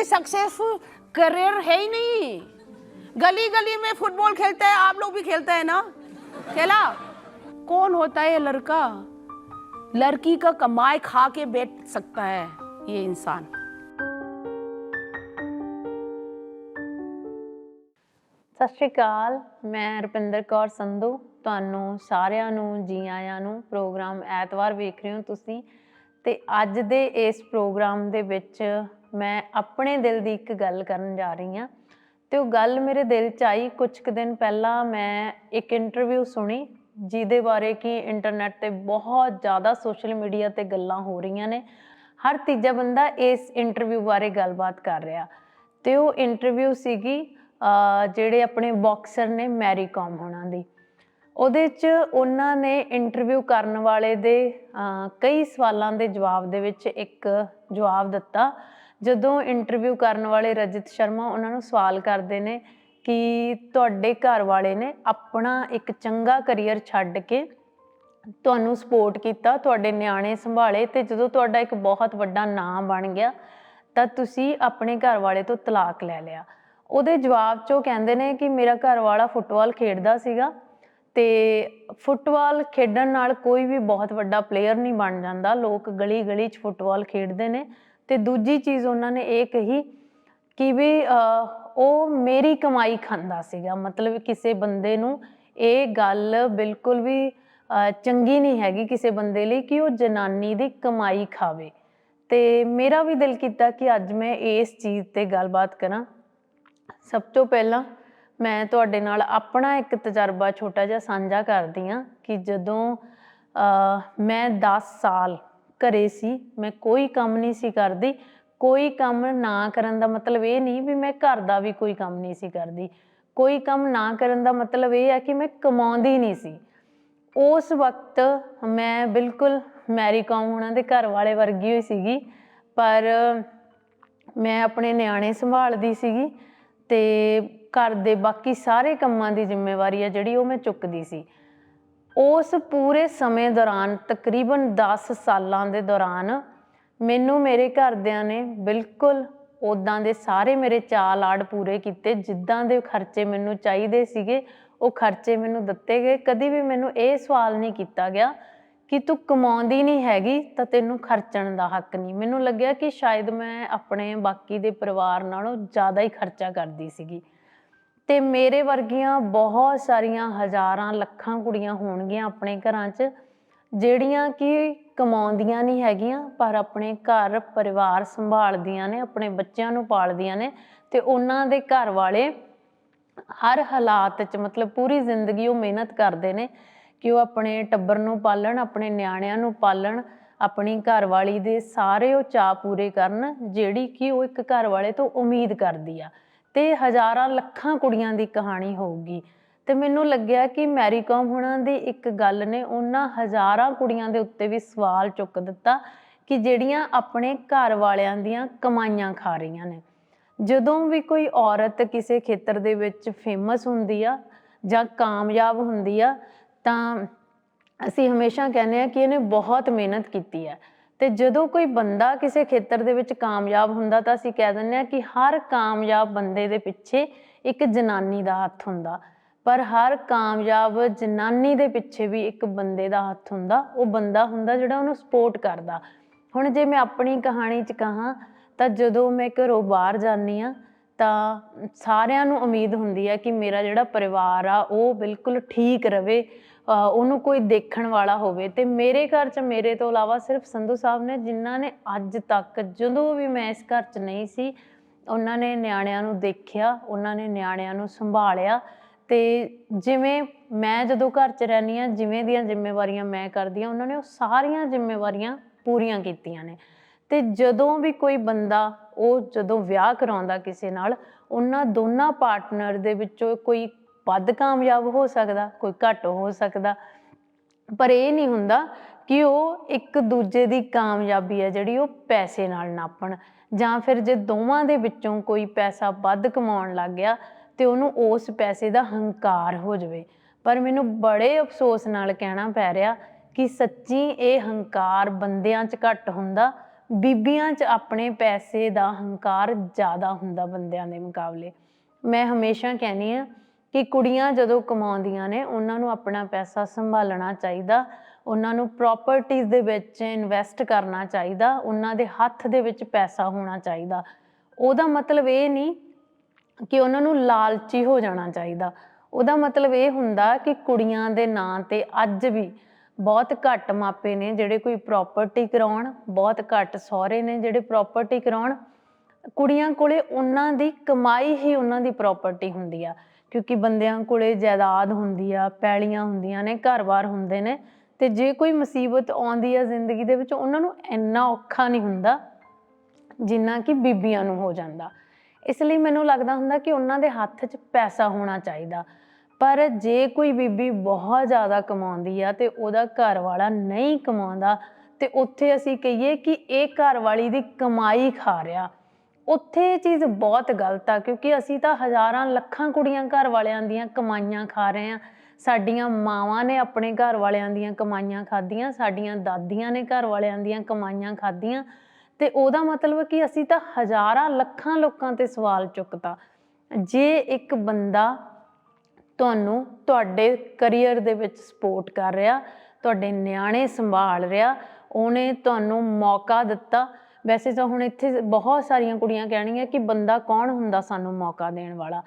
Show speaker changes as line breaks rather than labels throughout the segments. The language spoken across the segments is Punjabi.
कोई सक्सेसफुल करियर है ही नहीं गली गली में फुटबॉल खेलते हैं आप लोग भी खेलते हैं ना खेला कौन होता है ये लड़का लड़की का कमाई खा के बैठ सकता है ये इंसान
ਸਤਿ ਸ਼੍ਰੀ ਅਕਾਲ ਮੈਂ ਰੁਪਿੰਦਰ ਕੌਰ ਸੰਧੂ ਤੁਹਾਨੂੰ ਸਾਰਿਆਂ ਨੂੰ ਜੀ ਆਇਆਂ ਨੂੰ ਪ੍ਰੋਗਰਾਮ ਐਤਵਾਰ ਵੇਖ ਰਹੇ ਹੋ ਤੁਸੀਂ ਤੇ ਅੱਜ ਦੇ ਇਸ ਪ੍ਰੋਗਰਾਮ ਦੇ ਵਿੱਚ ਮੈਂ ਆਪਣੇ ਦਿਲ ਦੀ ਇੱਕ ਗੱਲ ਕਰਨ ਜਾ ਰਹੀ ਹਾਂ ਤੇ ਉਹ ਗੱਲ ਮੇਰੇ ਦਿਲ 'ਚ ਆਈ ਕੁਝ ਕੁ ਦਿਨ ਪਹਿਲਾਂ ਮੈਂ ਇੱਕ ਇੰਟਰਵਿਊ ਸੁਣੀ, ਜਿਹਦੇ ਬਾਰੇ ਕਿ ਇੰਟਰਨੈਟ ਤੇ ਬਹੁਤ ਜ਼ਿਆਦਾ ਸੋਸ਼ਲ ਮੀਡੀਆ ਤੇ ਗੱਲਾਂ ਹੋ ਰਹੀਆਂ ਨੇ। ਹਰ ਤੀਜਾ ਬੰਦਾ ਇਸ ਇੰਟਰਵਿਊ ਬਾਰੇ ਗੱਲਬਾਤ ਕਰ ਰਿਹਾ। ਤੇ ਉਹ ਇੰਟਰਵਿਊ ਸੀਗੀ ਜਿਹੜੇ ਆਪਣੇ ਬਾਕਸਰ ਨੇ ਮੈਰੀ ਕਾਮ ਹੋਣਾ ਦੀ। ਉਹਦੇ 'ਚ ਉਹਨਾਂ ਨੇ ਇੰਟਰਵਿਊ ਕਰਨ ਵਾਲੇ ਦੇ ਕਈ ਸਵਾਲਾਂ ਦੇ ਜਵਾਬ ਦੇ ਵਿੱਚ ਇੱਕ ਜਵਾਬ ਦਿੱਤਾ। ਜਦੋਂ ਇੰਟਰਵਿਊ ਕਰਨ ਵਾਲੇ ਰਜਿਤ ਸ਼ਰਮਾ ਉਹਨਾਂ ਨੂੰ ਸਵਾਲ ਕਰਦੇ ਨੇ ਕਿ ਤੁਹਾਡੇ ਘਰ ਵਾਲੇ ਨੇ ਆਪਣਾ ਇੱਕ ਚੰਗਾ ਕੈਰੀਅਰ ਛੱਡ ਕੇ ਤੁਹਾਨੂੰ ਸਪੋਰਟ ਕੀਤਾ, ਤੁਹਾਡੇ ਨਿਆਣੇ ਸੰਭਾਲੇ ਤੇ ਜਦੋਂ ਤੁਹਾਡਾ ਇੱਕ ਬਹੁਤ ਵੱਡਾ ਨਾਮ ਬਣ ਗਿਆ, ਤਾਂ ਤੁਸੀਂ ਆਪਣੇ ਘਰ ਵਾਲੇ ਤੋਂ ਤਲਾਕ ਲੈ ਲਿਆ। ਉਹਦੇ ਜਵਾਬ 'ਚ ਉਹ ਕਹਿੰਦੇ ਨੇ ਕਿ ਮੇਰਾ ਘਰ ਵਾਲਾ ਫੁੱਟਬਾਲ ਖੇਡਦਾ ਸੀਗਾ ਤੇ ਫੁੱਟਬਾਲ ਖੇਡਣ ਨਾਲ ਕੋਈ ਵੀ ਬਹੁਤ ਵੱਡਾ ਪਲੇਅਰ ਨਹੀਂ ਬਣ ਜਾਂਦਾ। ਲੋਕ ਗਲੀ ਗਲੀ 'ਚ ਫੁੱਟਬਾਲ ਖੇਡਦੇ ਨੇ। ਤੇ ਦੂਜੀ ਚੀਜ਼ ਉਹਨਾਂ ਨੇ ਇਹ ਕਹੀ ਕਿ ਵੀ ਉਹ ਮੇਰੀ ਕਮਾਈ ਖਾਂਦਾ ਸੀਗਾ। ਮਤਲਬ ਕਿਸੇ ਬੰਦੇ ਨੂੰ ਇਹ ਗੱਲ ਬਿਲਕੁਲ ਵੀ ਚੰਗੀ ਨਹੀਂ ਹੈਗੀ ਕਿਸੇ ਬੰਦੇ ਲਈ ਕਿ ਉਹ ਜਨਾਨੀ ਦੀ ਕਮਾਈ ਖਾਵੇ। ਤੇ ਮੇਰਾ ਵੀ ਦਿਲ ਕੀਤਾ ਕਿ ਅੱਜ ਮੈਂ ਇਸ ਚੀਜ਼ ਤੇ ਗੱਲਬਾਤ ਕਰਾਂ। ਸਭ ਤੋਂ ਪਹਿਲਾਂ ਮੈਂ ਤੁਹਾਡੇ ਨਾਲ ਆਪਣਾ ਇੱਕ ਤਜਰਬਾ ਛੋਟਾ ਜਿਹਾ ਸਾਂਝਾ ਕਰਦੀ ਹਾਂ ਕਿ ਜਦੋਂ ਮੈਂ 10 ਸਾਲ ਘਰੇ ਸੀ, ਮੈਂ ਕੋਈ ਕੰਮ ਨਹੀਂ ਸੀ ਕਰਦੀ। ਕੋਈ ਕੰਮ ਨਾ ਕਰਨ ਦਾ ਮਤਲਬ ਇਹ ਨਹੀਂ ਵੀ ਮੈਂ ਘਰ ਦਾ ਵੀ ਕੋਈ ਕੰਮ ਨਹੀਂ ਸੀ ਕਰਦੀ। ਕੋਈ ਕੰਮ ਨਾ ਕਰਨ ਦਾ ਮਤਲਬ ਇਹ ਆ ਕਿ ਮੈਂ ਕਮਾਉਂਦੀ ਨਹੀਂ ਸੀ। ਉਸ ਵਕਤ ਮੈਂ ਬਿਲਕੁਲ ਮੈਰੀ ਕਾਮ ਉਹਨਾਂ ਦੇ ਘਰ ਵਾਲੇ ਵਰਗੀ ਹੋਈ ਸੀਗੀ, ਪਰ ਮੈਂ ਆਪਣੇ ਨਿਆਣੇ ਸੰਭਾਲਦੀ ਸੀਗੀ ਤੇ ਘਰ ਦੇ ਬਾਕੀ ਸਾਰੇ ਕੰਮਾਂ ਦੀ ਜ਼ਿੰਮੇਵਾਰੀ ਆ ਜਿਹੜੀ ਉਹ ਮੈਂ ਚੁੱਕਦੀ ਸੀ। ਉਸ ਪੂਰੇ ਸਮੇਂ ਦੌਰਾਨ, ਤਕਰੀਬਨ 10 ਸਾਲਾਂ ਦੇ ਦੌਰਾਨ, ਮੈਨੂੰ ਮੇਰੇ ਘਰਦਿਆਂ ਨੇ ਬਿਲਕੁਲ ਉਦਾਂ ਦੇ ਸਾਰੇ ਮੇਰੇ ਚਾਅ ਆੜ ਪੂਰੇ ਕੀਤੇ, ਜਿੱਦਾਂ ਦੇ ਖਰਚੇ ਮੈਨੂੰ ਚਾਹੀਦੇ ਸੀਗੇ, ਉਹ ਖਰਚੇ ਮੈਨੂੰ ਦਿੱਤੇ ਗਏ। ਕਦੀ ਵੀ ਮੈਨੂੰ ਇਹ ਸਵਾਲ ਨਹੀਂ ਕੀਤਾ ਗਿਆ ਕਿ ਤੂੰ ਕਮਾਉਂਦੀ ਨਹੀਂ ਹੈਗੀ ਤਾਂ ਤੈਨੂੰ ਖਰਚਣ ਦਾ ਹੱਕ ਨਹੀਂ। ਮੈਨੂੰ ਲੱਗਿਆ ਕਿ ਸ਼ਾਇਦ ਮੈਂ ਆਪਣੇ ਬਾਕੀ ਦੇ ਪਰਿਵਾਰ ਨਾਲੋਂ ਜ਼ਿਆਦਾ ਹੀ ਖਰਚਾ ਕਰਦੀ ਸੀਗੀ। ਤੇ ਮੇਰੇ ਵਰਗੀਆਂ ਬਹੁਤ ਸਾਰੀਆਂ ਹਜ਼ਾਰਾਂ ਲੱਖਾਂ ਕੁੜੀਆਂ ਹੋਣਗੀਆਂ ਆਪਣੇ ਘਰਾਂ 'ਚ, ਜਿਹੜੀਆਂ ਕਿ ਕਮਾਉਂਦੀਆਂ ਨਹੀਂ ਹੈਗੀਆਂ, ਪਰ ਆਪਣੇ ਘਰ ਪਰਿਵਾਰ ਸੰਭਾਲਦੀਆਂ ਨੇ, ਆਪਣੇ ਬੱਚਿਆਂ ਨੂੰ ਪਾਲਦੀਆਂ ਨੇ ਤੇ ਉਹਨਾਂ ਦੇ ਘਰ ਵਾਲੇ ਹਰ ਹਾਲਾਤ 'ਚ ਮਤਲਬ ਪੂਰੀ ਜ਼ਿੰਦਗੀ ਉਹ ਮਿਹਨਤ ਕਰਦੇ ਨੇ ਕਿ ਉਹ ਆਪਣੇ ਟੱਬਰ ਨੂੰ ਪਾਲਣ, ਆਪਣੇ ਨਿਆਣਿਆਂ ਨੂੰ ਪਾਲਣ, ਆਪਣੀ ਘਰਵਾਲੀ ਦੇ ਸਾਰੇ ਉਹ ਚਾਅ ਪੂਰੇ ਕਰਨ, ਜਿਹੜੀ ਕਿ ਉਹ ਇੱਕ ਘਰਵਾਲੇ ਤੋਂ ਉਮੀਦ ਕਰਦੀ ਆ। ਤੇ ਹਜ਼ਾਰਾਂ ਲੱਖਾਂ ਕੁੜੀਆਂ ਦੀ ਕਹਾਣੀ ਹੋਊਗੀ। ਤੇ ਮੈਨੂੰ ਲੱਗਿਆ ਕਿ ਮੈਰੀ ਕਾਮ ਹੁਣਾਂ ਦੀ ਇੱਕ ਗੱਲ ਨੇ ਉਹਨਾਂ ਹਜ਼ਾਰਾਂ ਕੁੜੀਆਂ ਦੇ ਉੱਤੇ ਵੀ ਸਵਾਲ ਚੁੱਕ ਦਿੱਤਾ ਕਿ ਜਿਹੜੀਆਂ ਆਪਣੇ ਘਰ ਵਾਲਿਆਂ ਦੀਆਂ ਕਮਾਈਆਂ ਖਾ ਰਹੀਆਂ ਨੇ। ਜਦੋਂ ਵੀ ਕੋਈ ਔਰਤ ਕਿਸੇ ਖੇਤਰ ਦੇ ਵਿੱਚ ਫੇਮਸ ਹੁੰਦੀ ਆ ਜਾਂ ਕਾਮਯਾਬ ਹੁੰਦੀ ਆ ਤਾਂ ਅਸੀਂ ਹਮੇਸ਼ਾ ਕਹਿੰਦੇ ਆ ਕਿ ਇਹਨੇ ਬਹੁਤ ਮਿਹਨਤ ਕੀਤੀ ਹੈ ਤੇ ਜਦੋਂ ਕੋਈ ਬੰਦਾ ਕਿਸੇ ਖੇਤਰ ਦੇ ਵਿੱਚ ਕਾਮਯਾਬ ਹੁੰਦਾ ਤਾਂ ਅਸੀਂ ਕਹਿ ਦਿੰਦੇ ਆ ਕਿ ਹਰ ਕਾਮਯਾਬ ਬੰਦੇ ਦੇ ਪਿੱਛੇ ਇੱਕ ਜਨਾਨੀ ਦਾ ਹੱਥ ਹੁੰਦਾ। ਪਰ ਹਰ ਕਾਮਯਾਬ ਜਨਾਨੀ ਦੇ ਪਿੱਛੇ ਵੀ ਇੱਕ ਬੰਦੇ ਦਾ ਹੱਥ ਹੁੰਦਾ। ਉਹ ਬੰਦਾ ਹੁੰਦਾ ਜਿਹੜਾ ਉਹਨੂੰ ਸਪੋਰਟ ਕਰਦਾ। ਹੁਣ ਜੇ ਮੈਂ ਆਪਣੀ ਕਹਾਣੀ 'ਚ ਕਹਾਂ, ਤਾਂ ਜਦੋਂ ਮੈਂ ਘਰੋਂ ਬਾਹਰ ਜਾਂਦੀ ਆ ਤਾਂ ਸਾਰਿਆਂ ਨੂੰ ਉਮੀਦ ਹੁੰਦੀ ਹੈ ਕਿ ਮੇਰਾ ਜਿਹੜਾ ਪਰਿਵਾਰ ਆ, ਉਹ ਬਿਲਕੁਲ ਠੀਕ ਰਵੇ। ਉਹਨੂੰ ਕੋਈ ਦੇਖਣ ਵਾਲਾ ਹੋਵੇ। ਤੇ ਮੇਰੇ ਘਰ 'ਚ ਮੇਰੇ ਤੋਂ ਇਲਾਵਾ ਸਿਰਫ ਸੰਧੂ ਸਾਹਿਬ ਨੇ ਜਿਨ੍ਹਾਂ ਨੇ ਅੱਜ ਤੱਕ ਜਦੋਂ ਵੀ ਮੈਂ ਇਸ ਘਰ 'ਚ ਨਹੀਂ ਸੀ, ਉਹਨਾਂ ਨੇ ਨਿਆਣਿਆਂ ਨੂੰ ਦੇਖਿਆ, ਉਹਨਾਂ ਨੇ ਨਿਆਣਿਆਂ ਨੂੰ ਸੰਭਾਲਿਆ। ਤੇ ਜਿਵੇਂ ਮੈਂ ਜਦੋਂ ਘਰ 'ਚ ਰਹਿੰਦੀ ਆ ਜਿਵੇਂ ਦੀਆਂ ਜ਼ਿੰਮੇਵਾਰੀਆਂ ਮੈਂ ਕਰਦੀ ਆ ਉਹਨਾਂ ਨੇ ਉਹ ਸਾਰੀਆਂ ਜ਼ਿੰਮੇਵਾਰੀਆਂ ਪੂਰੀਆਂ ਕੀਤੀਆਂ ਨੇ। ਤੇ ਜਦੋਂ ਵੀ ਕੋਈ ਬੰਦਾ ਉਹ ਜਦੋਂ ਵਿਆਹ ਕਰਾਉਂਦਾ ਕਿਸੇ ਨਾਲ, ਉਹਨਾਂ ਦੋਨਾਂ ਪਾਰਟਨਰ ਦੇ ਵਿੱਚੋਂ ਕੋਈ ਵੱਧ ਕਾਮਯਾਬ ਹੋ ਸਕਦਾ, ਕੋਈ ਘੱਟ ਹੋ ਸਕਦਾ। ਪਰ ਇਹ ਨਹੀਂ ਹੁੰਦਾ ਕਿ ਉਹ ਇੱਕ ਦੂਜੇ ਦੀ ਕਾਮਯਾਬੀ ਹੈ, ਜਿਹੜੀ ਉਹ ਪੈਸੇ ਨਾਲ ਨਾਪਣ। ਜਾਂ ਫਿਰ ਜੇ ਦੋਵਾਂ ਦੇ ਵਿੱਚੋਂ ਕੋਈ ਪੈਸਾ ਵੱਧ ਕਮਾਉਣ ਲੱਗ ਗਿਆ, ਤੇ ਉਹਨੂੰ ਉਸ ਪੈਸੇ ਦਾ ਹੰਕਾਰ ਹੋ ਜਾਵੇ। ਪਰ ਮੈਨੂੰ ਬੜੇ ਅਫਸੋਸ ਨਾਲ ਕਹਿਣਾ ਪੈ ਰਿਹਾ ਕਿ ਸੱਚੀ ਇਹ ਹੰਕਾਰ ਬੰਦਿਆਂ 'ਚ ਘੱਟ ਹੁੰਦਾ, ਬੀਬੀਆਂ 'ਚ ਆਪਣੇ ਪੈਸੇ ਦਾ ਹੰਕਾਰ ਜ਼ਿਆਦਾ ਹੁੰਦਾ ਬੰਦਿਆਂ ਦੇ ਮੁਕਾਬਲੇ। ਮੈਂ ਹਮੇਸ਼ਾ ਕਹਿੰਦੀ ਆ ਕਿ ਕੁੜੀਆਂ ਜਦੋਂ ਕਮਾਉਂਦੀਆਂ ਨੇ, ਉਹਨਾਂ ਨੂੰ ਆਪਣਾ ਪੈਸਾ ਸੰਭਾਲਣਾ ਚਾਹੀਦਾ, ਉਹਨਾਂ ਨੂੰ ਪ੍ਰਾਪਰਟੀਆਂ ਦੇ ਵਿੱਚ ਇਨਵੈਸਟ ਕਰਨਾ ਚਾਹੀਦਾ, ਉਹਨਾਂ ਦੇ ਹੱਥ ਦੇ ਵਿੱਚ ਪੈਸਾ ਹੋਣਾ ਚਾਹੀਦਾ। ਉਹਦਾ ਮਤਲਬ ਇਹ ਨਹੀਂ ਕਿ ਉਹਨਾਂ ਨੂੰ ਲਾਲਚੀ ਹੋ ਜਾਣਾ ਚਾਹੀਦਾ। ਉਹਦਾ ਮਤਲਬ ਇਹ ਹੁੰਦਾ ਕਿ ਕੁੜੀਆਂ ਦੇ ਨਾਂ ਤੇ ਅੱਜ ਵੀ ਬਹੁਤ ਘੱਟ ਮਾਪੇ ਨੇ ਜਿਹੜੇ ਕੋਈ ਪ੍ਰਾਪਰਟੀ ਕਰਾਉਣ, ਬਹੁਤ ਘੱਟ ਸਹੁਰੇ ਨੇ ਜਿਹੜੇ ਪ੍ਰਾਪਰਟੀ ਕਰਾਉਣ। ਕੁੜੀਆਂ ਕੋਲੇ ਉਹਨਾਂ ਦੀ ਕਮਾਈ ਹੀ ਉਹਨਾਂ ਦੀ ਪ੍ਰਾਪਰਟੀ ਹੁੰਦੀ ਆ। ਕਿਉਂਕਿ ਬੰਦਿਆਂ ਕੋਲੇ ਜਾਇਦਾਦ ਹੁੰਦੀ ਆ, ਪੈਲੀਆਂ ਹੁੰਦੀਆਂ ਨੇ, ਘਰ-ਬਾਰ ਹੁੰਦੇ ਨੇ ਤੇ ਜੇ ਕੋਈ ਮੁਸੀਬਤ ਆਉਂਦੀ ਆ ਜ਼ਿੰਦਗੀ ਦੇ ਵਿੱਚ, ਉਹਨਾਂ ਨੂੰ ਇੰਨਾ ਔਖਾ ਨਹੀਂ ਹੁੰਦਾ ਜਿੰਨਾ ਕਿ ਬੀਬੀਆਂ ਨੂੰ ਹੋ ਜਾਂਦਾ। ਇਸ ਲਈ ਮੈਨੂੰ ਲੱਗਦਾ ਹੁੰਦਾ ਕਿ ਉਹਨਾਂ ਦੇ ਹੱਥ 'ਚ ਪੈਸਾ ਹੋਣਾ ਚਾਹੀਦਾ। ਪਰ ਜੇ ਕੋਈ ਬੀਬੀ ਬਹੁਤ ਜ਼ਿਆਦਾ ਕਮਾਉਂਦੀ ਆ ਤੇ ਉਹਦਾ ਘਰ ਵਾਲਾ ਨਹੀਂ ਕਮਾਉਂਦਾ, ਤੇ ਉੱਥੇ ਅਸੀਂ ਕਹੀਏ ਕਿ ਇਹ ਘਰ ਵਾਲੀ ਦੀ ਕਮਾਈ ਖਾ ਰਿਹਾ। ਉੱਥੇ ਇਹ ਚੀਜ਼ ਬਹੁਤ ਗਲਤ ਆ, ਕਿਉਂਕਿ ਅਸੀਂ ਤਾਂ ਹਜ਼ਾਰਾਂ ਲੱਖਾਂ ਕੁੜੀਆਂ ਘਰ ਵਾਲਿਆਂ ਦੀਆਂ ਕਮਾਈਆਂ ਖਾ ਰਹੇ ਆ ਸਾਡੀਆਂ ਮਾਵਾਂ ਨੇ ਆਪਣੇ ਘਰ ਵਾਲਿਆਂ ਦੀਆਂ ਕਮਾਈਆਂ ਖਾਧੀਆਂ, ਸਾਡੀਆਂ ਦਾਦੀਆਂ ਨੇ ਘਰ ਵਾਲਿਆਂ ਦੀਆਂ ਕਮਾਈਆਂ ਖਾਧੀਆਂ। ਤੇ ਉਹਦਾ ਮਤਲਬ ਕਿ ਅਸੀਂ ਤਾਂ ਹਜ਼ਾਰਾਂ ਲੱਖਾਂ ਲੋਕਾਂ ਤੇ ਸਵਾਲ ਚੁੱਕਤਾ। ਜੇ ਇੱਕ ਬੰਦਾ ਤੁਹਾਨੂੰ ਤੁਹਾਡੇ ਕੈਰੀਅਰ ਦੇ ਵਿੱਚ ਸਪੋਰਟ ਕਰ ਰਿਹਾ, ਤੁਹਾਡੇ ਨਿਆਣੇ ਸੰਭਾਲ ਰਿਹਾ, ਉਹਨੇ ਤੁਹਾਨੂੰ ਮੌਕਾ ਦਿੱਤਾ ਵੈਸੇ ਤਾਂ ਹੁਣ ਇੱਥੇ ਬਹੁਤ ਸਾਰੀਆਂ ਕੁੜੀਆਂ ਕਹਿਣਗੀਆਂ ਕਿ ਬੰਦਾ ਕੌਣ ਹੁੰਦਾ ਸਾਨੂੰ ਮੌਕਾ ਦੇਣ ਵਾਲਾ?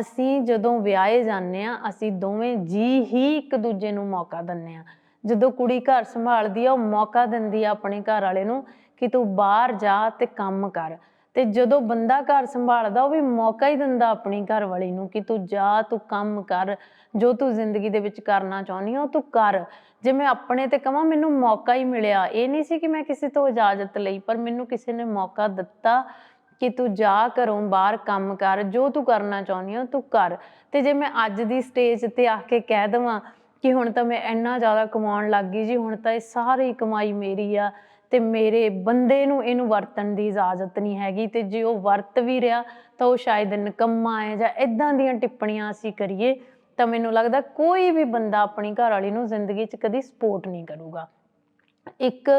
ਅਸੀਂ ਜਦੋਂ ਵਿਆਹੇ ਜਾਂਦੇ ਆ ਅਸੀਂ ਦੋਵੇਂ ਜੀ ਹੀ ਇੱਕ ਦੂਜੇ ਨੂੰ ਮੌਕਾ ਦਿੰਨੇ ਆ ਜਦੋਂ ਕੁੜੀ ਘਰ ਸੰਭਾਲਦੀ ਆ, ਉਹ ਮੌਕਾ ਦਿੰਦੀ ਆ ਆਪਣੇ ਘਰ ਵਾਲੇ ਨੂੰ ਕਿ ਤੂੰ ਬਾਹਰ ਜਾ ਤੇ ਕੰਮ ਕਰ। ਤੇ ਜਦੋਂ ਬੰਦਾ ਘਰ ਸੰਭਾਲਦਾ, ਉਹ ਵੀ ਮੌਕਾ ਹੀ ਦਿੰਦਾ ਆਪਣੀ ਘਰ ਵਾਲੀ ਨੂੰ ਕਿ ਤੂੰ ਜਾ, ਤੂੰ ਕੰਮ ਕਰ। ਜੋ ਤੂੰ ਜ਼ਿੰਦਗੀ ਦੇ ਵਿੱਚ ਕਰਨਾ ਚਾਹੁੰਦੀ ਆ, ਉਹ ਤੂੰ ਕਰ। ਜੇ ਮੈਂ ਆਪਣੇ ਤੇ ਕਹਾਂ ਮੈਨੂੰ ਮੌਕਾ ਹੀ ਮਿਲਿਆ। ਇਹ ਨਹੀਂ ਸੀ ਕਿ ਮੈਂ ਕਿਸੇ ਤੋਂ ਇਜਾਜ਼ਤ ਲਈ, ਪਰ ਮੈਨੂੰ ਕਿਸੇ ਨੇ ਮੌਕਾ ਦਿੱਤਾ ਕਿ ਤੂੰ ਜਾ ਘਰੋਂ ਬਾਹਰ ਕੰਮ ਕਰ, ਜੋ ਤੂੰ ਕਰਨਾ ਚਾਹੁੰਦੀ ਆ ਤੂੰ ਕਰ। ਤੇ ਜੇ ਮੈਂ ਅੱਜ ਦੀ ਸਟੇਜ ਤੇ ਆ ਕੇ ਕਹਿ ਦਵਾਂ ਕਿ ਹੁਣ ਤਾਂ ਮੈਂ ਇੰਨਾ ਜ਼ਿਆਦਾ ਕਮਾਉਣ ਲੱਗ ਗਈ ਜੀ, ਹੁਣ ਤਾਂ ਇਹ ਸਾਰੀ ਕਮਾਈ ਮੇਰੀ ਆ ਤੇ ਮੇਰੇ ਬੰਦੇ ਨੂੰ ਇਹਨੂੰ ਵਰਤਣ ਦੀ ਇਜਾਜ਼ਤ ਨਹੀਂ ਹੈਗੀ ਤੇ ਜੇ ਉਹ ਵਰਤ ਵੀ ਰਿਹਾ ਤਾਂ ਉਹ ਸ਼ਾਇਦ ਨਿਕੰਮਾ ਹੈ ਜਾਂ ਇਦਾਂ ਦੀਆਂ ਟਿੱਪਣੀਆਂ ਅਸੀਂ ਕਰੀਏ ਤਾਂ ਮੈਨੂੰ ਲੱਗਦਾ ਕੋਈ ਵੀ ਬੰਦਾ ਆਪਣੀ ਘਰ ਵਾਲੀ ਨੂੰ ਜ਼ਿੰਦਗੀ 'ਚ ਕਦੀ ਸਪੋਰਟ ਨਹੀਂ ਕਰੂਗਾ। ਇੱਕ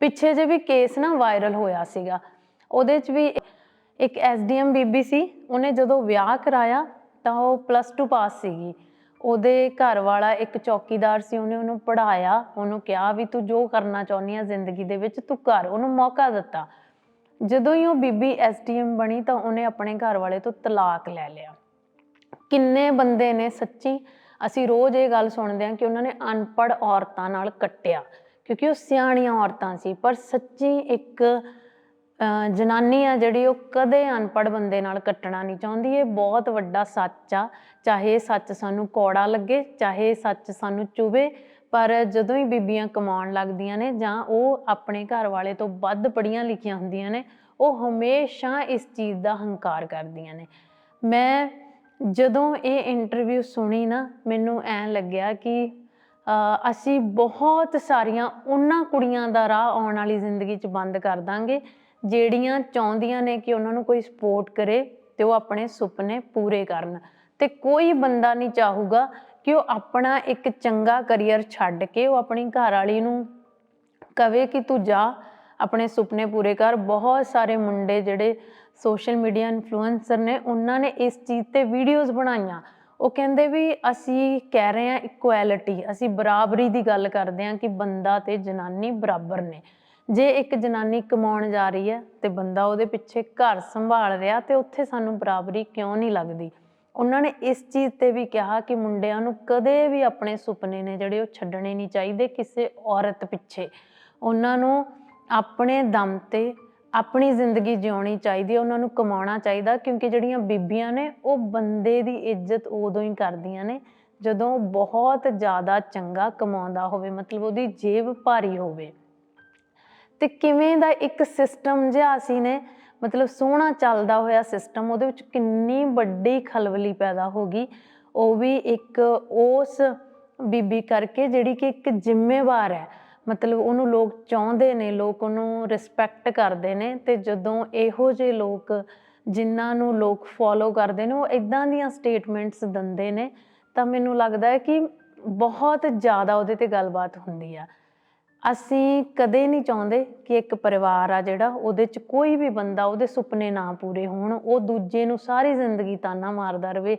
ਪਿੱਛੇ ਜੇ ਵੀ ਕੇਸ ਨਾ ਵਾਇਰਲ ਹੋਇਆ ਸੀਗਾ। ਉਹਦੇ 'ਚ ਵੀ ਇੱਕ ਐਸਡੀਐਮ ਬੀਬੀ ਸੀ, ਉਹਨੇ ਜਦੋਂ ਵਿਆਹ ਕਰਾਇਆ ਤਾਂ ਉਹ ਪਲੱਸ 2 ਪਾਸ ਸੀਗੀ। ਉਹਦੇ ਘਰ ਵਾਲਾ ਇੱਕ ਚੌਕੀਦਾਰ ਸੀ, ਉਹਨੇ ਉਹਨੂੰ ਪੜਾਇਆ ਉਹਨੂੰ ਕਿਹਾ ਵੀ ਤੂੰ ਜੋ ਕਰਨਾ ਚਾਹੁੰਦੀ ਆ ਜ਼ਿੰਦਗੀ ਦੇ ਵਿੱਚ ਤੂੰ ਕਰ, ਉਹਨੂੰ ਮੌਕਾ ਦਿੱਤਾ। ਜਦੋਂ ਹੀ ਉਹ ਬੀਬੀ ਐਸਡੀਐਮ ਬਣੀ ਤਾਂ ਉਹਨੇ ਆਪਣੇ ਘਰ ਵਾਲੇ ਤੋਂ ਤਲਾਕ ਲੈ ਲਿਆ। ਕਿੰਨੇ ਬੰਦੇ ਨੇ ਸੱਚੀ? ਅਸੀਂ ਰੋਜ਼ ਇਹ ਗੱਲ ਸੁਣਦੇ ਹਾਂ ਕਿ ਉਹਨਾਂ ਨੇ ਅਨਪੜ੍ਹ ਔਰਤਾਂ ਨਾਲ ਕੱਟਿਆ, ਕਿਉਂਕਿ ਉਹ ਸਿਆਣੀਆਂ ਔਰਤਾਂ ਸੀ। ਪਰ ਸੱਚੀ ਇੱਕ ਜਨਾਨੀ ਆ ਜਿਹੜੀ ਉਹ ਕਦੇ ਅਨਪੜ੍ਹ ਬੰਦੇ ਨਾਲ ਕੱਟਣਾ ਨਹੀਂ ਚਾਹੁੰਦੀ। ਇਹ ਬਹੁਤ ਵੱਡਾ ਸੱਚ ਆ। ਚਾਹੇ ਸੱਚ ਸਾਨੂੰ ਕੌੜਾ ਲੱਗੇ, ਚਾਹੇ ਸੱਚ ਸਾਨੂੰ ਚੁਭੇ ਪਰ ਜਦੋਂ ਹੀ ਬੀਬੀਆਂ ਕਮਾਉਣ ਲੱਗਦੀਆਂ ਨੇ ਜਾਂ ਉਹ ਆਪਣੇ ਘਰ ਵਾਲੇ ਤੋਂ ਵੱਧ ਪੜੀਆਂ ਲਿਖੀਆਂ ਹੁੰਦੀਆਂ ਨੇ, ਉਹ ਹਮੇਸ਼ਾ ਇਸ ਚੀਜ਼ ਦਾ ਹੰਕਾਰ ਕਰਦੀਆਂ ਨੇ। ਮੈਂ ਜਦੋਂ ਇਹ ਇੰਟਰਵਿਊ ਸੁਣੀ ਨਾ, ਮੈਨੂੰ ਐਂ ਲੱਗਿਆ ਕਿ ਅਸੀਂ ਬਹੁਤ ਸਾਰੀਆਂ ਉਹਨਾਂ ਕੁੜੀਆਂ ਦਾ ਰਾਹ ਆਉਣ ਵਾਲੀ ਜ਼ਿੰਦਗੀ 'ਚ ਬੰਦ ਕਰ ਦਾਂਗੇ, ਜਿਹੜੀਆਂ ਚਾਹੁੰਦੀਆਂ ਨੇ ਕਿ ਉਹਨਾਂ ਨੂੰ ਕੋਈ ਸਪੋਰਟ ਕਰੇ ਤੇ ਉਹ ਆਪਣੇ ਸੁਪਨੇ ਪੂਰੇ ਕਰਨ। ਤੇ ਕੋਈ ਬੰਦਾ ਨਹੀਂ ਚਾਹੂਗਾ ਕਿ ਉਹ ਆਪਣਾ ਇੱਕ ਚੰਗਾ ਕੈਰੀਅਰ ਛੱਡ ਕੇ ਉਹ ਆਪਣੀ ਘਰ ਵਾਲੀ ਨੂੰ ਕਵੇ ਕਿ ਤੂੰ ਜਾ ਆਪਣੇ ਸੁਪਨੇ ਪੂਰੇ ਕਰ। ਬਹੁਤ ਸਾਰੇ ਮੁੰਡੇ ਜਿਹੜੇ ਸੋਸ਼ਲ ਮੀਡੀਆ ਇਨਫਲੂਐਂਸਰ ਨੇ, ਉਹਨਾਂ ਨੇ ਇਸ ਚੀਜ਼ ਤੇ ਵੀਡੀਓਜ਼ ਬਣਾਈਆਂ। ਉਹ ਕਹਿੰਦੇ ਵੀ ਅਸੀਂ ਕਹਿ ਰਹੇ ਹਾਂ ਇਕੁਐਲਿਟੀ ਅਸੀਂ ਬਰਾਬਰੀ ਦੀ ਗੱਲ ਕਰਦੇ ਹਾਂ ਕਿ ਬੰਦਾ ਤੇ ਜਨਾਨੀ ਬਰਾਬਰ ਨੇ। ਜੇ ਇੱਕ ਜਨਾਨੀ ਕਮਾਉਣ ਜਾ ਰਹੀ ਹੈ ਤੇ ਬੰਦਾ ਉਹਦੇ ਪਿੱਛੇ ਘਰ ਸੰਭਾਲ ਰਿਹਾ ਤੇ ਉੱਥੇ ਸਾਨੂੰ ਬਰਾਬਰੀ ਕਿਉਂ ਨਹੀਂ ਲੱਗਦੀ? ਉਹਨਾਂ ਨੇ ਇਸ ਚੀਜ਼ ਤੇ ਵੀ ਕਿਹਾ ਕਿ ਮੁੰਡਿਆਂ ਨੂੰ ਕਦੇ ਵੀ ਆਪਣੇ ਸੁਪਨੇ ਨੇ ਜਿਹੜੇ ਉਹ ਛੱਡਣੇ ਨਹੀਂ ਚਾਹੀਦੇ ਕਿਸੇ ਔਰਤ ਪਿੱਛੇ। ਉਹਨਾਂ ਨੂੰ ਆਪਣੇ ਦਮ ਤੇ ਆਪਣੀ ਜ਼ਿੰਦਗੀ ਜਿਉਣੀ ਚਾਹੀਦੀ ਹੈ, ਉਹਨਾਂ ਨੂੰ ਕਮਾਉਣਾ ਚਾਹੀਦਾ, ਕਿਉਂਕਿ ਜਿਹੜੀਆਂ ਬੀਬੀਆਂ ਨੇ, ਉਹ ਬੰਦੇ ਦੀ ਇੱਜ਼ਤ ਉਦੋਂ ਹੀ ਕਰਦੀਆਂ ਨੇ, ਜਦੋਂ ਬਹੁਤ ਜ਼ਿਆਦਾ ਚੰਗਾ ਕਮਾਉਂਦਾ ਹੋਵੇ, ਮਤਲਬ ਉਹਦੀ ਜੇਬ ਭਾਰੀ ਹੋਵੇ। ਤੇ ਕਿਵੇਂ ਦਾ ਇੱਕ ਸਿਸਟਮ ਜਿਹਾ ਅਸੀਂ ਨੇ, ਮਤਲਬ ਸੋਹਣਾ ਚੱਲਦਾ ਹੋਇਆ ਸਿਸਟਮ ਉਹਦੇ ਵਿੱਚ ਕਿੰਨੀ ਵੱਡੀ ਖਲਵਲੀ ਪੈਦਾ ਹੋ ਗਈ। ਉਹ ਵੀ ਇੱਕ ਉਸ ਬੀਬੀ ਕਰਕੇ, ਜਿਹੜੀ ਕਿ ਇੱਕ ਜ਼ਿੰਮੇਵਾਰ ਹੈ। ਮਤਲਬ ਉਹਨੂੰ ਲੋਕ ਚਾਹੁੰਦੇ ਨੇ, ਲੋਕ ਉਹਨੂੰ ਰਿਸਪੈਕਟ ਕਰਦੇ ਨੇ ਤੇ ਜਦੋਂ ਇਹੋ ਜਿਹੇ ਲੋਕ ਜਿਨ੍ਹਾਂ ਨੂੰ ਲੋਕ ਫੋਲੋ ਕਰਦੇ ਨੇ, ਉਹ ਇਦਾਂ ਦੀਆਂ ਸਟੇਟਮੈਂਟਸ ਦਿੰਦੇ ਨੇ, ਤਾਂ ਮੈਨੂੰ ਲੱਗਦਾ ਹੈ ਕਿ ਬਹੁਤ ਜ਼ਿਆਦਾ ਉਹਦੇ ਤੇ ਗੱਲਬਾਤ ਹੁੰਦੀ ਆ। ਅਸੀਂ ਕਦੇ ਨਹੀਂ ਚਾਹੁੰਦੇ ਕਿ ਇੱਕ ਪਰਿਵਾਰ ਆ ਜਿਹੜਾ ਉਹਦੇ ਚ ਕੋਈ ਵੀ ਬੰਦਾ ਉਹਦੇ ਸੁਪਨੇ ਨਾ ਪੂਰੇ ਹੋਣ, ਉਹ ਦੂਜੇ ਨੂੰ ਸਾਰੀ ਜ਼ਿੰਦਗੀ ਤਾਨਾ ਮਾਰਦਾ ਰਵੇ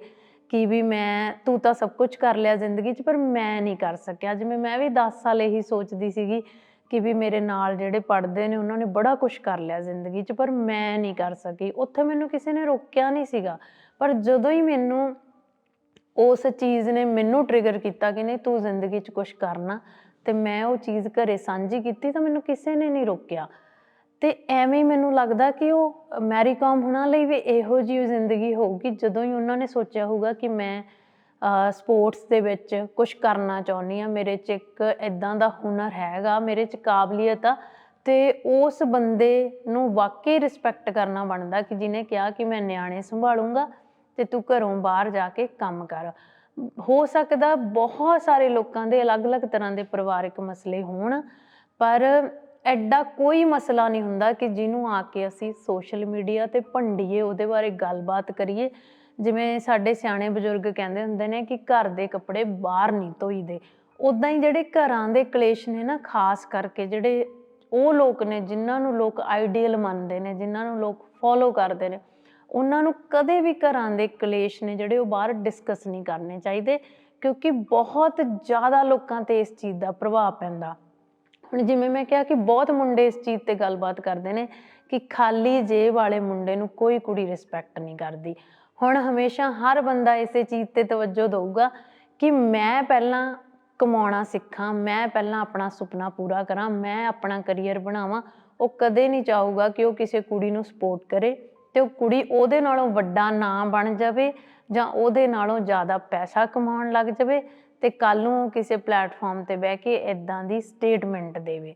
ਕਿ ਵੀ ਮੈਂ, ਤੂੰ ਤਾਂ ਸਭ ਕੁਝ ਕਰ ਲਿਆ ਜ਼ਿੰਦਗੀ 'ਚ, ਪਰ ਮੈਂ ਨਹੀਂ ਕਰ ਸਕਿਆ। ਜਿਵੇਂ ਮੈਂ ਵੀ 10 ਸਾਲ ਇਹੀ ਸੋਚਦੀ ਸੀਗੀ ਕਿ ਵੀ ਮੇਰੇ ਨਾਲ ਜਿਹੜੇ ਪੜ੍ਹਦੇ ਨੇ, ਉਹਨਾਂ ਨੇ ਬੜਾ ਕੁਝ ਕਰ ਲਿਆ ਜ਼ਿੰਦਗੀ 'ਚ, ਪਰ ਮੈਂ ਨਹੀਂ ਕਰ ਸਕੀ। ਉੱਥੇ ਮੈਨੂੰ ਕਿਸੇ ਨੇ ਰੋਕਿਆ ਨਹੀਂ ਸੀਗਾ। ਪਰ ਜਦੋਂ ਹੀ ਮੈਨੂੰ ਉਸ ਚੀਜ਼ ਨੇ ਮੈਨੂੰ ਟ੍ਰਿਗਰ ਕੀਤਾ ਕਿ ਨਹੀਂ, ਤੂੰ ਜ਼ਿੰਦਗੀ 'ਚ ਕੁਝ ਕਰਨਾ, ਤੇ ਮੈਂ ਉਹ ਚੀਜ਼ ਘਰੇ ਸਾਂਝੀ ਕੀਤੀ, ਤਾਂ ਮੈਨੂੰ ਕਿਸੇ ਨੇ ਨਹੀਂ ਰੋਕਿਆ। ਤੇ ਐਵੇਂ ਮੈਨੂੰ ਲੱਗਦਾ ਕਿ ਉਹ ਮੈਰੀ ਕਾਮ ਹੁਣਾਂ ਲਈ ਵੀ ਇਹੋ ਜਿਹੀ ਜ਼ਿੰਦਗੀ ਹੋਊਗੀ, ਜਦੋਂ ਹੀ ਉਹਨਾਂ ਨੇ ਸੋਚਿਆ ਹੋਊਗਾ ਕਿ ਮੈਂ ਸਪੋਰਟਸ ਦੇ ਵਿੱਚ ਕੁਝ ਕਰਨਾ ਚਾਹੁੰਦੀ ਆ ਮੇਰੇ 'ਚ ਇੱਕ ਇਦਾਂ ਦਾ ਹੁਨਰ ਹੈਗਾ, ਮੇਰੇ 'ਚ ਕਾਬਲੀਅਤ ਆ, ਤੇ ਉਸ ਬੰਦੇ ਨੂੰ ਵਾਕਈ ਰਿਸਪੈਕਟ ਕਰਨਾ ਬਣਦਾ ਕਿ ਜਿਹਨੇ ਕਿਹਾ ਕਿ ਮੈਂ ਨਿਆਣੇ ਸੰਭਾਲੂੰਗਾ ਤੇ ਤੂੰ ਘਰੋਂ ਬਾਹਰ ਜਾ ਕੇ ਕੰਮ ਕਰ। ਹੋ ਸਕਦਾ ਬਹੁਤ ਸਾਰੇ ਲੋਕਾਂ ਦੇ ਅਲੱਗ-ਅਲੱਗ ਤਰ੍ਹਾਂ ਦੇ ਪਰਿਵਾਰਿਕ ਮਸਲੇ ਹੋਣ, ਪਰ ਐਡਾ ਕੋਈ ਮਸਲਾ ਨਹੀਂ ਹੁੰਦਾ ਕਿ ਜਿਹਨੂੰ ਆ ਕੇ ਅਸੀਂ ਸੋਸ਼ਲ ਮੀਡੀਆ ਤੇ ਭੰਡੀਏ, ਉਹਦੇ ਬਾਰੇ ਗੱਲਬਾਤ ਕਰੀਏ। ਜਿਵੇਂ ਸਾਡੇ ਸਿਆਣੇ ਬਜ਼ੁਰਗ ਕਹਿੰਦੇ ਹੁੰਦੇ ਨੇ ਕਿ ਘਰ ਦੇ ਕੱਪੜੇ ਬਾਹਰ ਨਹੀਂ ਧੋਈਦੇ। ਉਦਾਂ ਹੀ ਜਿਹੜੇ ਘਰਾਂ ਦੇ ਕਲੇਸ਼ ਨੇ ਨਾ, ਖਾਸ ਕਰਕੇ ਜਿਹੜੇ ਉਹ ਲੋਕ ਨੇ, ਜਿਨ੍ਹਾਂ ਨੂੰ ਲੋਕ ਆਈਡੀਅਲ ਮੰਨਦੇ ਨੇ, ਜਿਨ੍ਹਾਂ ਨੂੰ ਲੋਕ ਫੋਲੋ ਕਰਦੇ ਨੇ, ਉਹਨਾਂ ਨੂੰ ਕਦੇ ਵੀ ਘਰਾਂ ਦੇ ਕਲੇਸ਼ ਨੇ ਜਿਹੜੇ ਉਹ ਬਾਹਰ ਡਿਸਕਸ ਨਹੀਂ ਕਰਨੇ ਚਾਹੀਦੇ, ਕਿਉਂਕਿ ਬਹੁਤ ਜ਼ਿਆਦਾ ਲੋਕਾਂ ਤੇ ਇਸ ਚੀਜ਼ ਦਾ ਪ੍ਰਭਾਵ ਪੈਂਦਾ। ਹੁਣ ਜਿਵੇਂ ਮੈਂ ਕਿਹਾ ਕਿ ਬਹੁਤ ਮੁੰਡੇ ਇਸ ਚੀਜ਼ ਤੇ ਗੱਲਬਾਤ ਕਰਦੇ ਨੇ ਕਿ ਖਾਲੀ ਜੇਬ ਵਾਲੇ ਮੁੰਡੇ ਨੂੰ ਕੋਈ ਕੁੜੀ ਰਿਸਪੈਕਟ ਨਹੀਂ ਕਰਦੀ। ਹੁਣ ਹਮੇਸ਼ਾ ਹਰ ਬੰਦਾ ਇਸੇ ਚੀਜ਼ ਤੇ ਤਵੱਜੋ ਦਊਗਾ ਕਿ ਮੈਂ ਪਹਿਲਾਂ ਕਮਾਉਣਾ ਸਿੱਖਾਂ, ਮੈਂ ਪਹਿਲਾਂ ਆਪਣਾ ਸੁਪਨਾ ਪੂਰਾ ਕਰਾਂ, ਮੈਂ ਆਪਣਾ ਕੈਰੀਅਰ ਬਣਾਵਾਂ, ਉਹ ਕਦੇ ਨਹੀਂ ਚਾਹੂਗਾ ਕਿ ਉਹ ਕਿਸੇ ਕੁੜੀ ਨੂੰ ਸਪੋਰਟ ਕਰੇ ਤੇ ਉਹ ਕੁੜੀ ਉਹਦੇ ਨਾਲੋਂ ਵੱਡਾ ਨਾਂ ਬਣ ਜਾਵੇ ਜਾਂ ਉਹਦੇ ਨਾਲੋਂ ਜ਼ਿਆਦਾ ਪੈਸਾ ਕਮਾਉਣ ਲੱਗ ਜਾਵੇ ਤੇ ਕੱਲ ਨੂੰ ਕਿਸੇ ਪਲੇਟਫਾਰਮ ਤੇ ਬਹਿ ਕੇ ਇਦਾਂ ਦੀ ਸਟੇਟਮੈਂਟ ਦੇਵੇ।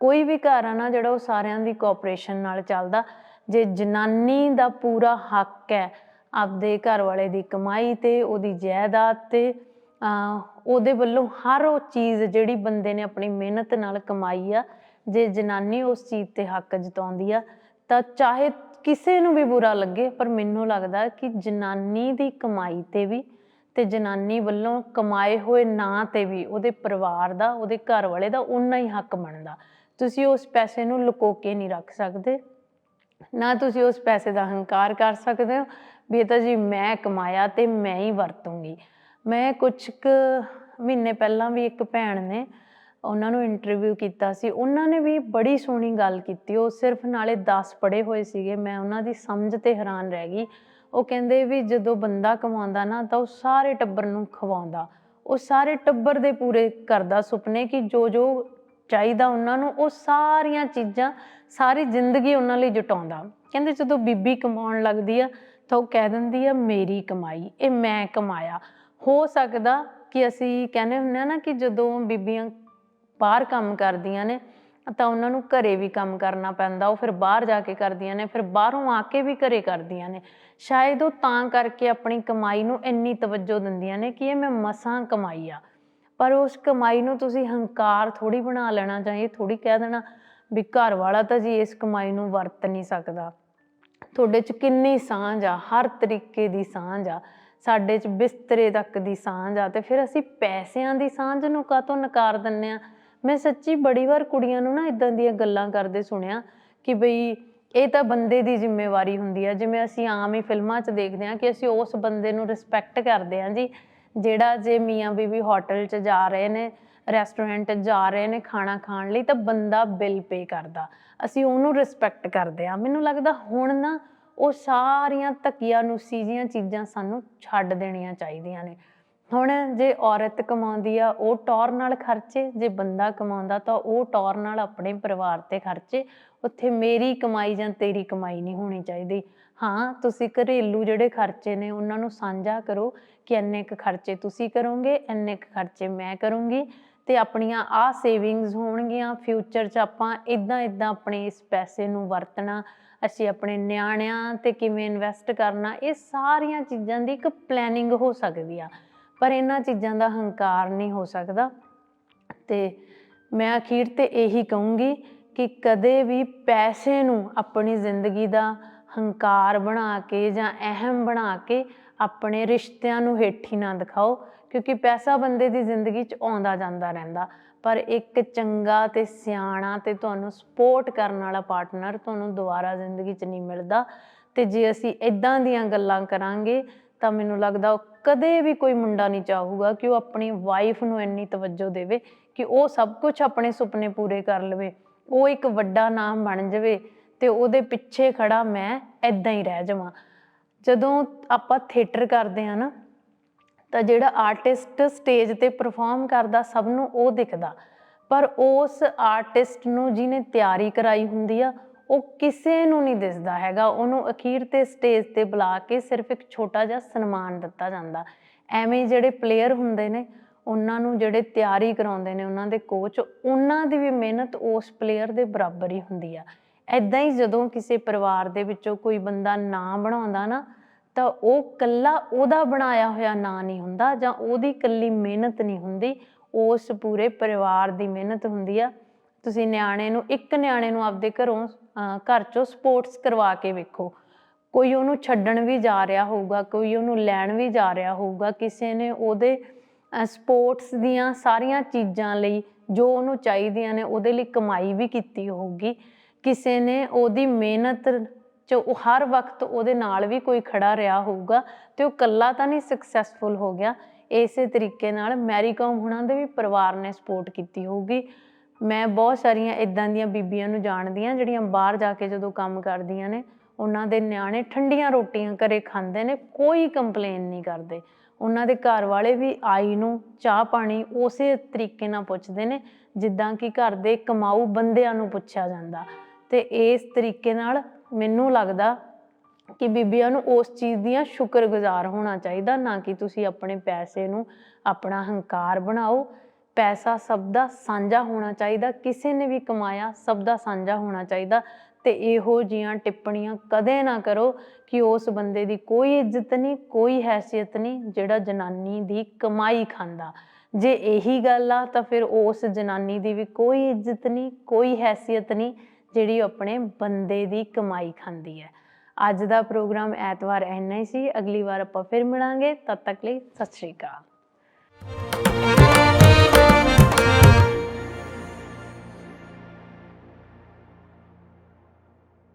ਕੋਈ ਵੀ ਘਰ ਆ ਨਾ, ਜਿਹੜਾ ਉਹ ਸਾਰਿਆਂ ਦੀ ਕੋਆਪਰੇਸ਼ਨ ਨਾਲ ਚੱਲਦਾ, ਜੇ ਜਨਾਨੀ ਦਾ ਪੂਰਾ ਹੱਕ ਹੈ ਆਪਦੇ ਘਰ ਵਾਲੇ ਦੀ ਕਮਾਈ ਤੇ, ਉਹਦੀ ਜਾਇਦਾਦ ਤੇ ਉਹਦੇ ਵੱਲੋਂ ਹਰ ਉਹ ਚੀਜ਼ ਜਿਹੜੀ ਬੰਦੇ ਨੇ ਆਪਣੀ ਮਿਹਨਤ ਨਾਲ ਕਮਾਈ ਆ, ਜੇ ਜਨਾਨੀ ਉਸ ਚੀਜ਼ ਤੇ ਹੱਕ ਜਤਾਉਂਦੀ ਆ, ਤਾਂ ਚਾਹੇ ਕਿਸੇ ਨੂੰ ਵੀ ਬੁਰਾ ਲੱਗੇ, ਪਰ ਮੈਨੂੰ ਲੱਗਦਾ ਕਿ ਜਨਾਨੀ ਦੀ ਕਮਾਈ ਤੇ ਵੀ ਤੇ ਜਨਾਨੀ ਵੱਲੋਂ ਕਮਾਏ ਹੋਏ ਨਾਂ ਤੇ ਵੀ ਉਹਦੇ ਪਰਿਵਾਰ ਦਾ, ਉਹਦੇ ਘਰ ਵਾਲੇ ਦਾ ਉਨਾ ਹੀ ਹੱਕ ਬਣਦਾ। ਤੁਸੀਂ ਉਸ ਪੈਸੇ ਨੂੰ ਲੁਕੋ ਕੇ ਨਹੀਂ ਰੱਖ ਸਕਦੇ। ਨਾ ਤੁਸੀਂ ਉਸ ਪੈਸੇ ਦਾ ਹੰਕਾਰ ਕਰ ਸਕਦੇ ਹੋ। ਵੀ ਇਹ ਤਾਂ ਜੀ, ਮੈਂ ਕਮਾਇਆ ਤੇ ਮੈਂ ਹੀ ਵਰਤੂੰਗੀ। ਮੈਂ ਕੁਝ ਕੁ ਮਹੀਨੇ ਪਹਿਲਾਂ ਵੀ ਇੱਕ ਭੈਣ ਨੇ ਉਹਨਾਂ ਨੂੰ ਇੰਟਰਵਿਊ ਕੀਤਾ ਸੀ। ਉਹਨਾਂ ਨੇ ਵੀ ਬੜੀ ਸੋਹਣੀ ਗੱਲ ਕੀਤੀ। ਉਹ ਸਿਰਫ ਨਾਲੇ 10 ਪੜ੍ਹੇ ਹੋਏ ਸੀਗੇ। ਮੈਂ ਉਹਨਾਂ ਦੀ ਸਮਝ ਤੇ ਹੈਰਾਨ ਰਹਿ ਗਈ। ਉਹ ਕਹਿੰਦੇ ਵੀ ਜਦੋਂ ਬੰਦਾ ਕਮਾਉਂਦਾ ਨਾ ਤਾਂ ਉਹ ਸਾਰੇ ਟੱਬਰ ਨੂੰ ਖਵਾਉਂਦਾ। ਉਹ ਸਾਰੇ ਟੱਬਰ ਦੇ ਪੂਰੇ ਕਰਦਾ ਸੁਪਨੇ ਕਿ ਜੋ ਜੋ ਚਾਹੀਦਾ ਉਹਨਾਂ ਨੂੰ, ਉਹ ਸਾਰੀਆਂ ਚੀਜ਼ਾਂ, ਸਾਰੀ ਜ਼ਿੰਦਗੀ ਉਹਨਾਂ ਲਈ ਜਟਾਉਂਦਾ। ਕਹਿੰਦੇ ਜਦੋਂ ਬੀਬੀ ਕਮਾਉਣ ਲੱਗਦੀ ਆ ਤਾਂ ਉਹ ਕਹਿ ਦਿੰਦੀ ਆ, ਮੇਰੀ ਕਮਾਈ, ਇਹ ਮੈਂ ਕਮਾਇਆ। ਹੋ ਸਕਦਾ ਕਿ ਅਸੀਂ ਕਹਿੰਦੇ ਹੁੰਦੇ ਆ ਨਾ ਕਿ ਜਦੋਂ ਬੀਬੀਆਂ ਬਾਹਰ ਕੰਮ ਕਰਦੀਆਂ ਨੇ ਤਾਂ ਉਹਨਾਂ ਨੂੰ ਘਰੇ ਵੀ ਕੰਮ ਕਰਨਾ ਪੈਂਦਾ, ਉਹ ਫਿਰ ਬਾਹਰ ਜਾ ਕੇ ਕਰਦੀਆਂ ਨੇ, ਫਿਰ ਬਾਹਰੋਂ ਆ ਕੇ ਵੀ ਘਰੇ ਕਰਦੀਆਂ ਨੇ। ਸ਼ਾਇਦ ਉਹ ਤਾਂ ਕਰਕੇ ਆਪਣੀ ਕਮਾਈ ਨੂੰ ਇੰਨੀ ਤਵੱਜੋ ਦਿੰਦੀਆਂ ਨੇ ਕਿ ਇਹ ਮੈਂ ਮਸਾਂ ਕਮਾਈ ਆ। ਪਰ ਉਸ ਕਮਾਈ ਨੂੰ ਤੁਸੀਂ ਹੰਕਾਰ ਥੋੜੀ ਬਣਾ ਲੈਣਾ ਜਾਂ ਇਹ ਥੋੜੀ ਕਹਿ ਦੇਣਾ ਵੀ ਘਰ ਵਾਲਾ ਤਾਂ ਜੀ ਇਸ ਕਮਾਈ ਨੂੰ ਵਰਤ ਨਹੀਂ ਸਕਦਾ। ਤੁਹਾਡੇ 'ਚ ਕਿੰਨੀ ਸਾਂਝ ਆ, ਹਰ ਤਰੀਕੇ ਦੀ ਸਾਂਝ ਆ। ਸਾਡੇ 'ਚ ਬਿਸਤਰੇ ਤੱਕ ਦੀ ਸਾਂਝ ਆ ਤੇ ਫਿਰ ਅਸੀਂ ਪੈਸਿਆਂ ਦੀ ਸਾਂਝ ਨੂੰ ਕਾਹਤੋਂ ਨਕਾਰ ਦਿੰਨੇ ਆ? ਮੈਂ ਸੱਚੀ ਬੜੀ ਵਾਰ ਕੁੜੀਆਂ ਨੂੰ ਨਾ ਇਦਾਂ ਦੀਆਂ ਗੱਲਾਂ ਕਰਦੇ ਸੁਣਿਆ ਕਿ ਬਈ ਇਹ ਤਾਂ ਬੰਦੇ ਦੀ ਜ਼ਿੰਮੇਵਾਰੀ ਹੁੰਦੀ ਆ, ਜਿਵੇਂ ਅਸੀਂ ਆਮ ਹੀ ਫਿਲਮਾਂ 'ਚ ਦੇਖਦੇ ਆ ਕਿ ਅਸੀਂ ਉਸ ਬੰਦੇ ਨੂੰ ਰਿਸਪੈਕਟ ਕਰਦੇ ਆ ਜੀ, ਜਿਹੜਾ ਜੇ ਮੀਆਂ ਬੀਬੀ ਹੋਟਲ 'ਚ ਜਾ ਰਹੇ ਨੇ ਰੈਸਟੋਰੈਂਟ 'ਚ ਜਾ ਰਹੇ ਨੇ ਖਾਣਾ ਖਾਣ ਲਈ ਤਾਂ ਬੰਦਾ ਬਿੱਲ ਪੇ ਕਰਦਾ, ਅਸੀਂ ਉਹਨੂੰ ਰਿਸਪੈਕਟ ਕਰਦੇ ਆ ਮੈਨੂੰ ਲੱਗਦਾ ਹੁਣ ਨਾ ਉਹ ਸਾਰੀਆਂ ਧੱਕੀਆਂ ਨੂਸੀ ਜੀਆਂ ਚੀਜ਼ਾਂ ਸਾਨੂੰ ਛੱਡ ਦੇਣੀਆਂ ਚਾਹੀਦੀਆਂ ਨੇ। ਹੁਣ ਜੇ ਔਰਤ ਕਮਾਉਂਦੀ ਆ, ਉਹ ਟੌਰ ਨਾਲ ਖਰਚੇ, ਜੇ ਬੰਦਾ ਕਮਾਉਂਦਾ ਤਾਂ ਉਹ ਟੌਰ ਨਾਲ ਆਪਣੇ ਪਰਿਵਾਰ ਤੇ ਖਰਚੇ। ਉੱਥੇ ਮੇਰੀ ਕਮਾਈ ਜਾਂ ਤੇਰੀ ਕਮਾਈ ਨਹੀਂ ਹੋਣੀ ਚਾਹੀਦੀ। ਹਾਂ, ਤੁਸੀਂ ਘਰੇਲੂ ਜਿਹੜੇ ਖਰਚੇ ਨੇ, ਉਹਨਾਂ ਨੂੰ ਸਾਂਝਾ ਕਰੋ ਕਿ ਇੰਨੇ ਕੁ ਖਰਚੇ ਤੁਸੀਂ ਕਰੋਗੇ, ਇੰਨੇ ਕੁ ਖਰਚੇ ਮੈਂ ਕਰੂੰਗੀ ਤੇ ਆਪਣੀਆਂ ਆ ਸੇਵਿੰਗਸ ਹੋਣਗੀਆਂ। ਫਿਊਚਰ 'ਚ ਆਪਾਂ ਇਦਾਂ ਇਦਾਂ ਆਪਣੇ ਇਸ ਪੈਸੇ ਨੂੰ ਵਰਤਣਾ, ਅਸੀਂ ਆਪਣੇ ਨਿਆਣਿਆਂ ਤੇ ਕਿਵੇਂ ਇਨਵੈਸਟ ਕਰਨਾ, ਇਹ ਸਾਰੀਆਂ ਚੀਜ਼ਾਂ ਦੀ ਇੱਕ ਪਲੈਨਿੰਗ ਹੋ ਸਕਦੀ ਆ। ਪਰ ਇਹਨਾਂ ਚੀਜ਼ਾਂ ਦਾ ਹੰਕਾਰ ਨਹੀਂ ਹੋ ਸਕਦਾ। ਤੇ ਮੈਂ ਅਖੀਰ ਤੇ ਇਹੀ ਕਹੂੰਗੀ ਕਿ ਕਦੇ ਵੀ ਪੈਸੇ ਨੂੰ ਆਪਣੀ ਜ਼ਿੰਦਗੀ ਦਾ ਹੰਕਾਰ ਬਣਾ ਕੇ ਜਾਂ ਅਹਿਮ ਬਣਾ ਕੇ ਆਪਣੇ ਰਿਸ਼ਤਿਆਂ ਨੂੰ ਹੇਠੀ ਨਾ ਦਿਖਾਓ, ਕਿਉਂਕਿ ਪੈਸਾ ਬੰਦੇ ਦੀ ਜ਼ਿੰਦਗੀ 'ਚ ਆਉਂਦਾ ਜਾਂਦਾ ਰਹਿੰਦਾ। ਪਰ ਇੱਕ ਚੰਗਾ ਤੇ ਸਿਆਣਾ ਤੇ ਤੁਹਾਨੂੰ ਸਪੋਰਟ ਕਰਨ ਵਾਲਾ ਪਾਰਟਨਰ ਤੁਹਾਨੂੰ ਦੁਬਾਰਾ ਜ਼ਿੰਦਗੀ 'ਚ ਨਹੀਂ ਮਿਲਦਾ। ਤੇ ਜੇ ਅਸੀਂ ਇਦਾਂ ਦੀਆਂ ਗੱਲਾਂ ਕਰਾਂਗੇ, ਤਾਂ ਮੈਨੂੰ ਲੱਗਦਾ ਉਹ ਕਦੇ ਵੀ ਕੋਈ ਮੁੰਡਾ ਨਹੀਂ ਚਾਹੂਗਾ ਕਿ ਉਹ ਆਪਣੀ ਵਾਈਫ ਨੂੰ ਇੰਨੀ ਤਵੱਜੋ ਦੇਵੇ ਕਿ ਉਹ ਸਭ ਕੁਝ ਆਪਣੇ ਸੁਪਨੇ ਪੂਰੇ ਕਰ ਲਵੇ। ਉਹ ਇੱਕ ਵੱਡਾ ਨਾਮ ਬਣ ਜਾਵੇ ਤੇ ਉਹਦੇ ਪਿੱਛੇ ਖੜਾ ਮੈਂ ਇਦਾਂ ਹੀ ਰਹਿ ਜਾਵਾਂ। ਜਦੋਂ ਆਪਾਂ ਥੀਏਟਰ ਕਰਦੇ ਆ ਨਾ, ਤਾਂ ਜਿਹੜਾ ਆਰਟਿਸਟ ਸਟੇਜ ਤੇ ਪਰਫਾਰਮ ਕਰਦਾ ਸਭ ਨੂੰ ਉਹ ਦਿਖਦਾ। ਪਰ ਉਸ ਆਰਟਿਸਟ ਨੂੰ ਜਿਹਨੇ ਤਿਆਰੀ ਕਰਾਈ ਹੁੰਦੀ ਆ ਉਹ ਕਿਸੇ ਨੂੰ ਨਹੀਂ ਦਿਸਦਾ ਹੈਗਾ। ਉਹਨੂੰ ਅਖੀਰ ਤੇ ਸਟੇਜ ਤੇ ਬੁਲਾ ਕੇ ਸਿਰਫ ਇੱਕ ਛੋਟਾ ਜਿਹਾ ਸਨਮਾਨ ਦਿੱਤਾ ਜਾਂਦਾ। ਐਵੇਂ ਜਿਹੜੇ ਪਲੇਅਰ ਹੁੰਦੇ ਨੇ, ਉਹਨਾਂ ਨੂੰ ਜਿਹੜੇ ਤਿਆਰੀ ਕਰਾਉਂਦੇ ਨੇ, ਉਹਨਾਂ ਦੇ ਕੋਚ ਉਹਨਾਂ ਦੀ ਵੀ ਮਿਹਨਤ ਉਸ ਪਲੇਅਰ ਦੇ ਬਰਾਬਰ ਹੀ ਹੁੰਦੀ ਆ। ਐਦਾਂ ਹੀ ਜਦੋਂ ਕਿਸੇ ਪਰਿਵਾਰ ਦੇ ਵਿੱਚੋਂ ਕੋਈ ਬੰਦਾ ਨਾਂ ਬਣਾਉਂਦਾ ਨਾ, ਤਾਂ ਉਹ ਕੱਲਾ ਉਹਦਾ ਬਣਾਇਆ ਹੋਇਆ ਨਾਂ ਨਹੀਂ ਹੁੰਦਾ ਜਾਂ ਉਹਦੀ ਕੱਲੀ ਮਿਹਨਤ ਨਹੀਂ ਹੁੰਦੀ। ਉਸ ਪੂਰੇ ਪਰਿਵਾਰ ਦੀ ਮਿਹਨਤ ਹੁੰਦੀ ਆ। ਤੁਸੀਂ ਨਿਆਣੇ ਨੂੰ, ਇੱਕ ਨਿਆਣੇ ਨੂੰ ਆਪਦੇ ਘਰੋਂ ਘਰ ਚੋਂ ਸਪੋਰਟਸ ਕਰਵਾ ਕੇ ਵੇਖੋ। ਕੋਈ ਉਹਨੂੰ ਛੱਡਣ ਵੀ ਜਾ ਰਿਹਾ ਹੋਊਗਾ, ਕੋਈ ਉਹਨੂੰ ਲੈਣ ਵੀ ਜਾ ਰਿਹਾ ਹੋਊਗਾ, ਕਿਸੇ ਨੇ ਉਹਦੇ ਸਪੋਰਟਸ ਦੀਆਂ ਸਾਰੀਆਂ ਚੀਜ਼ਾਂ ਲਈ ਜੋ ਉਹਨੂੰ ਚਾਹੀਦੀਆਂ ਨੇ, ਉਹਦੇ ਲਈ ਕਮਾਈ ਵੀ ਕੀਤੀ ਹੋਊਗੀ। ਕਿਸੇ ਨੇ ਉਹਦੀ ਮਿਹਨਤ ਚ ਉਹ ਹਰ ਵਕਤ ਉਹਦੇ ਨਾਲ ਵੀ ਕੋਈ ਖੜਾ ਰਿਹਾ ਹੋਊਗਾ ਤੇ ਉਹ ਇਕੱਲਾ ਤਾਂ ਨਹੀਂ ਸਕਸੈਸਫੁਲ ਹੋ ਗਿਆ। ਇਸੇ ਤਰੀਕੇ ਨਾਲ ਮੈਰੀ ਕਾਮ ਹੁਣਾਂ ਦੇ ਵੀ ਪਰਿਵਾਰ ਨੇ ਸਪੋਰਟ ਕੀਤੀ ਹੋਊਗੀ। ਮੈਂ ਬਹੁਤ ਸਾਰੀਆਂ ਇਦਾਂ ਦੀਆਂ ਬੀਬੀਆਂ ਨੂੰ ਜਾਣਦੀ ਹਾਂ, ਜਿਹੜੀਆਂ ਬਾਹਰ ਜਾ ਕੇ ਜਦੋਂ ਕੰਮ ਕਰਦੀਆਂ ਨੇ, ਉਹਨਾਂ ਦੇ ਨਿਆਣੇ ਠੰਡੀਆਂ ਰੋਟੀਆਂ ਘਰੇ ਖਾਂਦੇ ਨੇ, ਕੋਈ ਕੰਪਲੇਨ ਨਹੀਂ ਕਰਦੇ। ਉਹਨਾਂ ਦੇ ਘਰ ਵਾਲੇ ਵੀ ਆਈ ਨੂੰ ਚਾਹ ਪਾਣੀ ਉਸੇ ਤਰੀਕੇ ਨਾਲ ਪੁੱਛਦੇ ਨੇ, ਜਿੱਦਾਂ ਕਿ ਘਰ ਦੇ ਕਮਾਊ ਬੰਦਿਆਂ ਨੂੰ ਪੁੱਛਿਆ ਜਾਂਦਾ। ਤੇ ਇਸ ਤਰੀਕੇ ਨਾਲ ਮੈਨੂੰ ਲੱਗਦਾ ਕਿ ਬੀਬੀਆਂ ਨੂੰ ਉਸ ਚੀਜ਼ ਦੀਆਂ ਸ਼ੁਕਰਗੁਜ਼ਾਰ ਹੋਣਾ ਚਾਹੀਦਾ, ਨਾ ਕਿ ਤੁਸੀਂ ਆਪਣੇ ਪੈਸੇ ਨੂੰ ਆਪਣਾ ਹੰਕਾਰ ਬਣਾਓ। ਪੈਸਾ ਸਭ ਦਾ ਸਾਂਝਾ ਹੋਣਾ ਚਾਹੀਦਾ, ਕਿਸੇ ਨੇ ਵੀ ਕਮਾਇਆ ਸਭ ਦਾ ਸਾਂਝਾ ਹੋਣਾ ਚਾਹੀਦਾ। ਤੇ ਇਹੋ ਜੀਆਂ ਟਿੱਪਣੀਆਂ ਕਦੇ ਨਾ ਕਰੋ ਕਿ ਉਸ ਬੰਦੇ ਦੀ ਕੋਈ ਇੱਜ਼ਤ ਨਹੀਂ, ਕੋਈ ਹੈਸੀਅਤ ਨਹੀਂ, ਜਿਹੜਾ ਜਨਾਨੀ ਦੀ ਕਮਾਈ ਖਾਂਦਾ। ਜੇ ਇਹੀ ਗੱਲ ਆ, ਤਾਂ ਫਿਰ ਉਸ ਜਨਾਨੀ ਦੀ ਵੀ ਕੋਈ ਇੱਜ਼ਤ ਨਹੀਂ, ਕੋਈ ਹੈਸੀਅਤ ਨਹੀਂ, ਜਿਹੜੀ ਆਪਣੇ ਬੰਦੇ ਦੀ ਕਮਾਈ ਖਾਂਦੀ ਹੈ। ਅੱਜ ਦਾ ਪ੍ਰੋਗਰਾਮ ਐਤਵਾਰ ਇੰਨਾ ਹੀ ਸੀ। ਅਗਲੀ ਵਾਰ ਆਪਾਂ ਫਿਰ ਮਿਲਾਂਗੇ। ਤਦ ਤੱਕ ਲਈ ਸਤਿ ਸ਼੍ਰੀ ਅਕਾਲ।